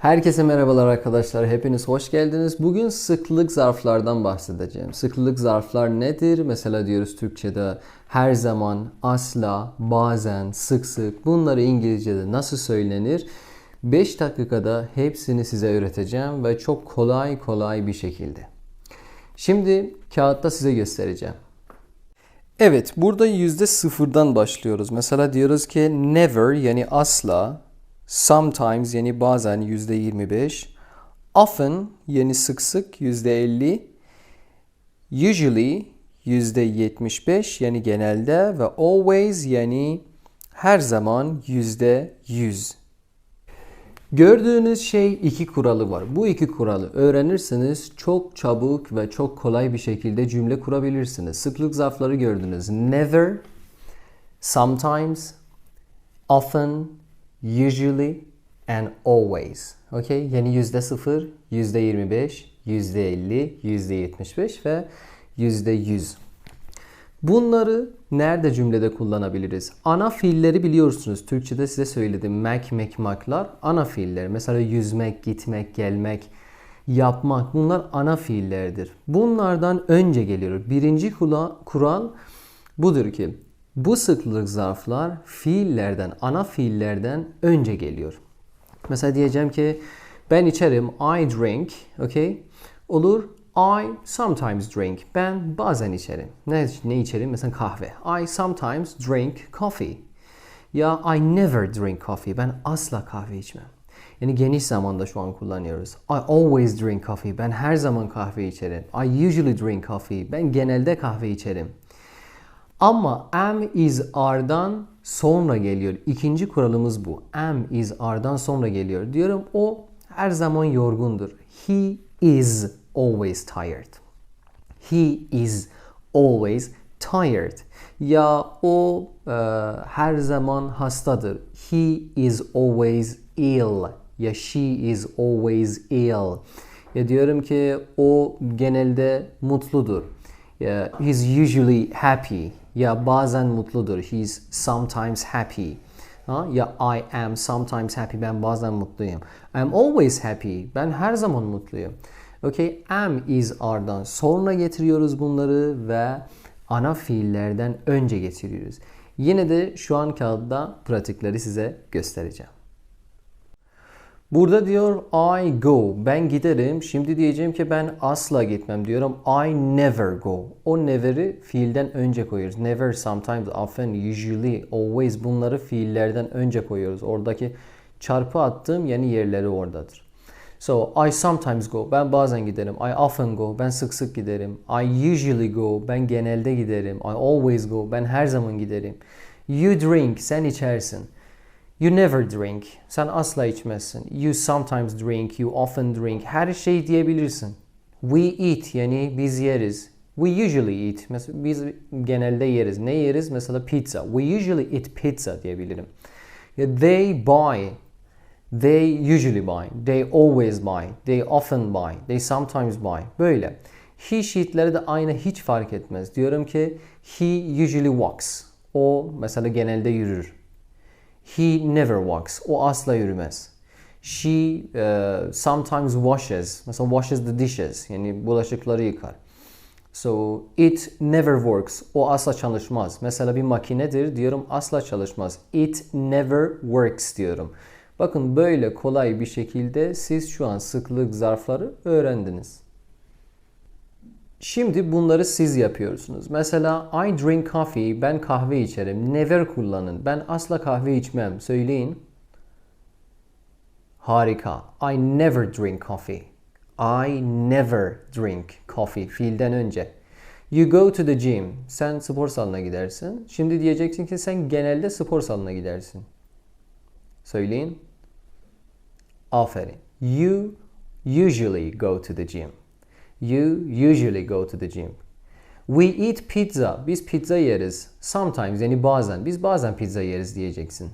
Herkese merhabalar arkadaşlar. Hepiniz hoş geldiniz. Bugün sıklık zarflardan bahsedeceğim. Sıklık zarflar nedir? Mesela diyoruz Türkçe'de her zaman, asla, bazen, sık sık. Bunları İngilizce'de nasıl söylenir? 5 dakikada hepsini size öğreteceğim ve çok kolay kolay bir şekilde. Şimdi kağıtta size göstereceğim. Evet, burada yüzde sıfırdan başlıyoruz. Mesela diyoruz ki never yani asla, sometimes yani bazen yüzde 25, often yani sık sık yüzde 50, usually yüzde 75 yani genelde ve always yani her zaman yüzde 100. Gördüğünüz şey iki kuralı var. Bu iki kuralı öğrenirseniz çok çabuk ve çok kolay bir şekilde cümle kurabilirsiniz. Sıklık zarfları gördünüz. Never, sometimes, often, usually and always. Okay? Yani yüzde sıfır, yüzde yirmi beş, yüzde elli, yüzde yetmiş beş ve yüzde yüz. Bunları nerede cümlede kullanabiliriz? Ana fiilleri biliyorsunuz. Türkçe'de size söyledim. Mek, mekmaklar ana fiiller. Mesela yüzmek, gitmek, gelmek, yapmak bunlar ana fiillerdir. Bunlardan önce geliyor. Birinci kula, kural budur ki bu sıklık zarflar fiillerden, ana fiillerden önce geliyor. Mesela diyeceğim ki ben içerim, I drink, okay? Olur, I sometimes drink. Ben bazen içerim. Ne, ne içerim? Mesela kahve. I sometimes drink coffee. Ya I never drink coffee. Ben asla kahve içmem. Yani geniş zamanda şu an kullanıyoruz. I always drink coffee. Ben her zaman kahve içerim. I usually drink coffee. Ben genelde kahve içerim. Ama am is are'dan sonra geliyor. İkinci kuralımız bu. Am is are'dan sonra geliyor. Diyorum o her zaman yorgundur. He is always tired. He is always tired. Ya o e, her zaman hastadır. He is always ill. Ya she is always ill. Ya diyorum ki o genelde mutludur. Ya he's usually happy. Ya bazen mutludur. He's sometimes happy. Ha? Ya I am sometimes happy. Ben bazen mutluyum. I'm always happy. Ben her zaman mutluyum. Okay, am is are'dan sonra getiriyoruz bunları ve ana fiillerden önce getiriyoruz. Yine de şu an kağıtta pratikleri size göstereceğim. Burada diyor I go. Ben giderim. Şimdi diyeceğim ki ben asla gitmem diyorum. I never go. O never'i fiilden önce koyuyoruz. Never, sometimes, often, usually, always bunları fiillerden önce koyuyoruz. Oradaki çarpı attığım yeni yerleri oradadır. So I sometimes go. Ben bazen giderim. I often go. Ben sık sık giderim. I usually go. Ben genelde giderim. I always go. Ben her zaman giderim. You drink. Sen içersin. You never drink. Sen asla içmezsin. You sometimes drink. You often drink. Her şey diyebilirsin. We eat yani biz yeriz. We usually eat. Mesela biz genelde yeriz. Ne yeriz? Mesela pizza. We usually eat pizza diyebilirim. They buy. They usually buy. They always buy. They often buy. They sometimes buy. Böyle. He sheetleri de aynı hiç fark etmez. Diyorum ki he usually walks. O mesela genelde yürür. He never walks. O asla yürümez. She uh, sometimes washes. Mesela washes the dishes. Yani bulaşıkları yıkar. So it never works. O asla çalışmaz. Mesela bir makinedir diyorum asla çalışmaz. It never works diyorum. Bakın böyle kolay bir şekilde siz şu an sıklık zarfları öğrendiniz. Şimdi bunları siz yapıyorsunuz. Mesela I drink coffee, ben kahve içerim. Never kullanın. Ben asla kahve içmem. Söyleyin. Harika. I never drink coffee. I never drink coffee. Fiilden önce. You go to the gym. Sen spor salonuna gidersin. Şimdi diyeceksin ki sen genelde spor salonuna gidersin. Söyleyin. Aferin. You usually go to the gym. You usually go to the gym. We eat pizza. Biz pizza yeriz. Sometimes yani bazen. Biz bazen pizza yeriz diyeceksin.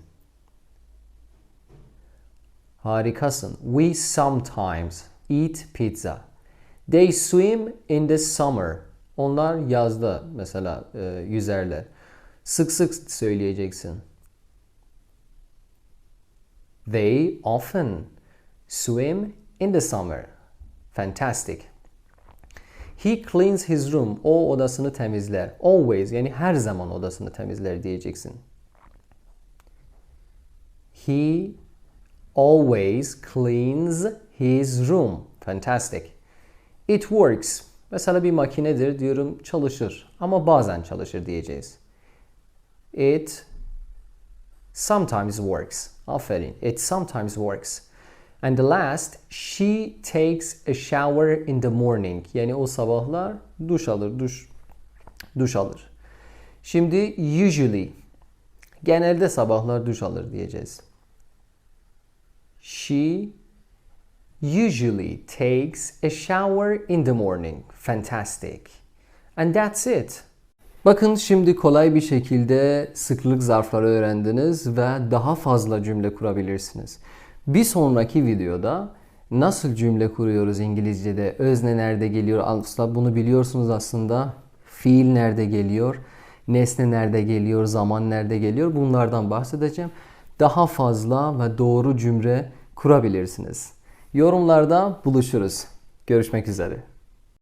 Harikasın. We sometimes eat pizza. They swim in the summer. Onlar yazda mesela e, yüzerler. Sık sık söyleyeceksin. They often swim in the summer. Fantastic. He cleans his room. O odasını temizler. Always yani her zaman odasını temizler diyeceksin. He always cleans his room. Fantastic. It works. Mesela bir makinedir diyorum çalışır ama bazen çalışır diyeceğiz. It sometimes works. Aferin. It sometimes works. And the last, she takes a shower in the morning. Yani o sabahlar duş alır, duş duş alır. Şimdi usually genelde sabahlar duş alır diyeceğiz. She usually takes a shower in the morning. Fantastic. And that's it. Bakın şimdi kolay bir şekilde sıklık zarfları öğrendiniz ve daha fazla cümle kurabilirsiniz. Bir sonraki videoda nasıl cümle kuruyoruz İngilizce'de, özne nerede geliyor, aslında bunu biliyorsunuz aslında. Fiil nerede geliyor, nesne nerede geliyor, zaman nerede geliyor bunlardan bahsedeceğim. Daha fazla ve doğru cümle kurabilirsiniz. Yorumlarda buluşuruz. Görüşmek üzere.